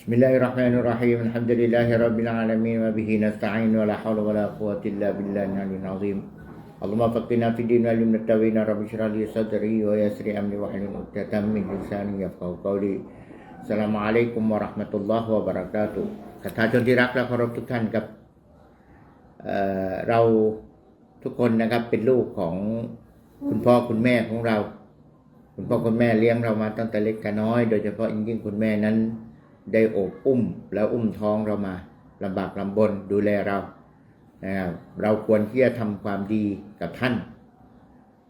بسم الله الرحمن الرحيم الحمد لله رب العالمين وبه نستعين ولا حول ولا قوة إلا بالله العلي العظيم اللهم فقنا في الدين وعلمنا التأويل رب اشرح لي صدري ويسر أمري واحلل عقدة من لساني يفقهوا قولي السلام عليكم ورحمة الله وبركاته ศรัทธาชนที่รักและเคารพทุกท่านครับเอ่อเราทุกคนนะครับเป็นลูกของคุณพ่อคุณแม่ของเรา คุณพ่อคุณแม่เลี้ยงเรามาตั้งแต่เล็กแต่น้อย โดยเฉพาะยิ่งๆคุณแม่นั้น ได้โอบอุ้มแล้วอุ้มท้องเรามาลำบากลำบนดูแลเรานะครับเราควรที่จะทำความดีกับท่าน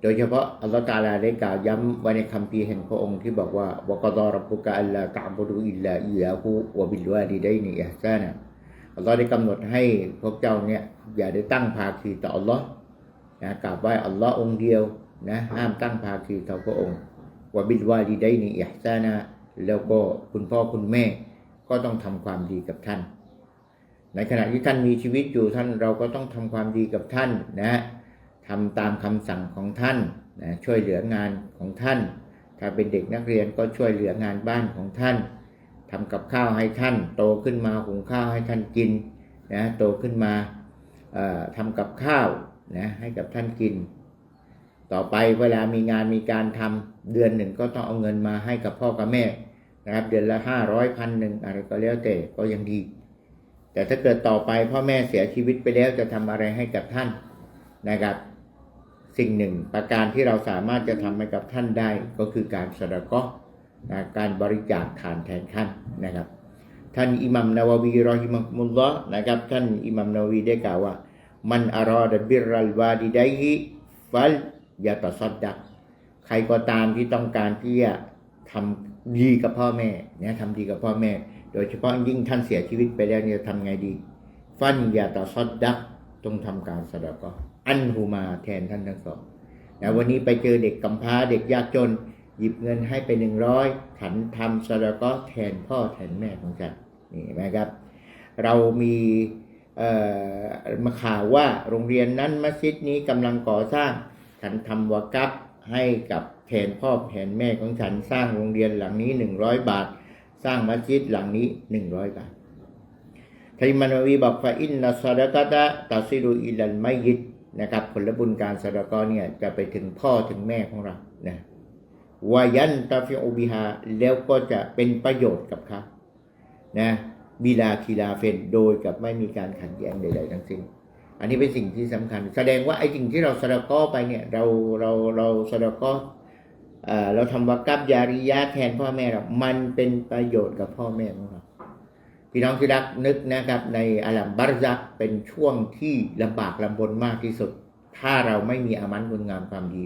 โดยเฉพาะอัลลอฮฺตาลาได้กล่าวย้ำไว้ในคัมภีแห่งพระองค์ที่บอกว่าวกดอรับุกะอัลลาตะบุดุอิลลาอิยาฮูวบิลวาลิดัยนิอิฮซานะอัลลอฮฺได้กำหนดให้พวกเจ้าเนี่ยอย่าได้ตั้งภาคีต่ออัลลอฮ์นะกราบไหว้อัลลอฮ์องค์เดียวนะห้ามตั้งภาคีต่อพระองค์วบิลวาลิดัยนิอิฮซนะ แล้วก็คุณพ่อคุณแม่ก็ต้องทำความดีกับท่าน ในขณะที่ท่านมีชีวิตอยู่ท่านเราก็ต้องทำความดีกับท่านนะทำตามคำสั่งของท่านนะช่วยเหลืองานของท่าน ถ้าเป็นเด็กนักเรียนก็ช่วยเหลืองานบ้านของท่านทำกับข้าวให้ท่าน โตขึ้นมาหุงข้าวให้ท่านกินนะโตขึ้นมาเอ่อทำกับข้าวนะให้กับท่านกิน ต่อไปเวลามีงานมีการทำเดือนหนึ่งก็ต้องเอาเงินมาให้กับพ่อกับแม่นะครับ เดือนละห้าร้อยพันหนึ่งอะไรก็แล้วแต่ก็ยังดี แต่ถ้าเกิดต่อไปพ่อแม่เสียชีวิตไปแล้วจะทำอะไรให้กับท่านนะครับ สิ่งหนึ่งประการที่เราสามารถจะทำให้กับท่านได้ก็คือการสดก็นะการบริจาคทานแทนท่านนะครับ ท่านอิหมัมนาววีรอฮิมมุลลอฮ์นะครับ ท่านอิหมัมนาววีได้กล่าวว่า มันอารอดบิรัลวาดิไดฮิฟัล ยาตอซัดดัก ใครก็ตามที่ต้องการที่จะทำดีกับพ่อแม่เนี่ยทำดีกับพ่อแม่ โดยเฉพาะยิ่งท่านเสียชีวิตไปแล้วเนี่ยทำไงดี ฟันยาตอซัดดักต้องทำการสดก็อันหูมาแทนท่านทั้งสองนะวันนี้ไปเจอเด็กกำพร้าเด็กยากจน หยิบเงินให้ไปหนึ่งร้อยฉันทำสดก็แทนพ่อแทนแม่ของฉันนี่นไหมครับ เรามีมาข่าวว่าโรงเรียนนั้นมัสยิดนี้กำลังก่อสร้าง ฉันทำวากับให้กับแทนพ่อแทนแม่ของฉันสร้างโรงเรียนหลังนี้หนึ่งร้อยบาท สร้างมัสยิดหลังนี้หนึ่งร้อยบาททริมานวีบอกว่าอินนัสซาดะกะตะตัสิรุอิลันไมยิดนะครับผลบุญการสดกอเนี่ยจะไปถึงพ่อถึงแม่ของเรานะวายันตาฟิโอบิฮาแล้วก็จะเป็นประโยชน์กับเขานะบิลาคีลาเฟนโดยกับไม่มีการขัดแย้งใด ๆ ทั้งสิ้น อันนี้เป็นสิ่งที่สำคัญ แสดงว่าไอ้สิ่งที่เราสดก้อไปเนี่ย เราเราเราสดก้อเอ่อเราทำวากับยาริยะแทนพ่อแม่เรา มันเป็นประโยชน์กับพ่อแม่ของเรา พี่น้องที่รักนึกนะครับ ในอัลลัมบารซักเป็นช่วงที่ลำบากลำบนมากที่สุด ถ้าเราไม่มีอามันคุณงามความดี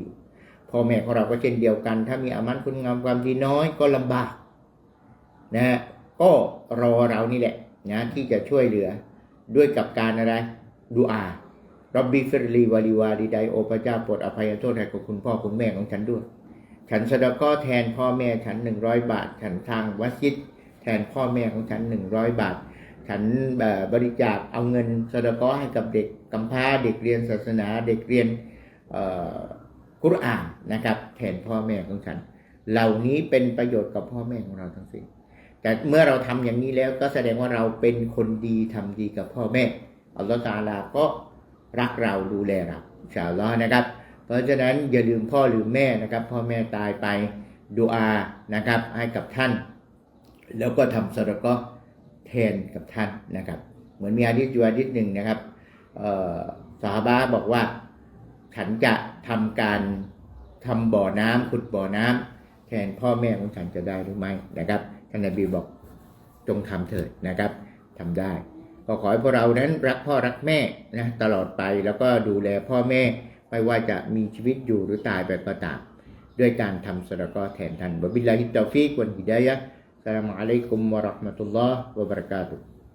พ่อแม่ของเราก็เช่นเดียวกัน ถ้ามีอามันคุณงามความดีน้อยก็ลำบากนะฮะก็รอเรานี่แหละนะที่จะช่วยเหลือด้วยกับการอะไร ดูอารับบิฟิรลีวาลิวาดีไดโอพระเจ้าโปรดอภัยโทษให้กับคุณพ่อคุณแม่ของฉันด้วย ฉันสดก็แทนพ่อแม่ฉันหนึ่งร้อยบาท ฉันทางวัสยิดแทนพ่อแม่ของฉันหนึ่งร้อยบาท ฉันบริจาคเอาเงินสดก็ให้กับเด็กกำพร้าเด็กเรียนศาสนาเด็กเรียนกุรอานนะครับแทนพ่อแม่ของฉัน เหล่านี้เป็นประโยชน์กับพ่อแม่ของเราทั้งสิ้นแต่เมื่อเราทำอย่างนี้แล้วก็แสดงว่าเราเป็นคนดีทำดีกับพ่อแม่ อัลลอฮฺตาลาก็รักเราดูแลเราชาอัลลอนะครับ เพราะฉะนั้นอย่าลืมพ่อลืมแม่นะครับ พ่อแม่ตายไปดูอานะครับ ให้กับท่าน แล้วก็ทำสระก็แทนกับท่านนะครับ เหมือนมีอาดิษอยู่อาดิษหนึ่งนะครับสาบาบอกว่าฉันจะทำการทำบ่อน้ำขุดบ่อน้ำแทนพ่อแม่ของฉันจะได้หรือไม่นะครับท่านนบีบอกจงทำเถิดนะครับทำได้ ก็ขอให้พวกเรานั้นรักพ่อรักแม่นะตลอดไปแล้วก็ดูแลพ่อแม่ ไม่ว่าจะมีชีวิตอยู่หรือตายไปก็ตามด้วยการทำสระก็แทนทันบบิลลาฮิตตอฟิกวันฮิดายะสลามอะลัยกุมวะราะห์มะตุลลอฮ์วะบะเราะกาตุฮ์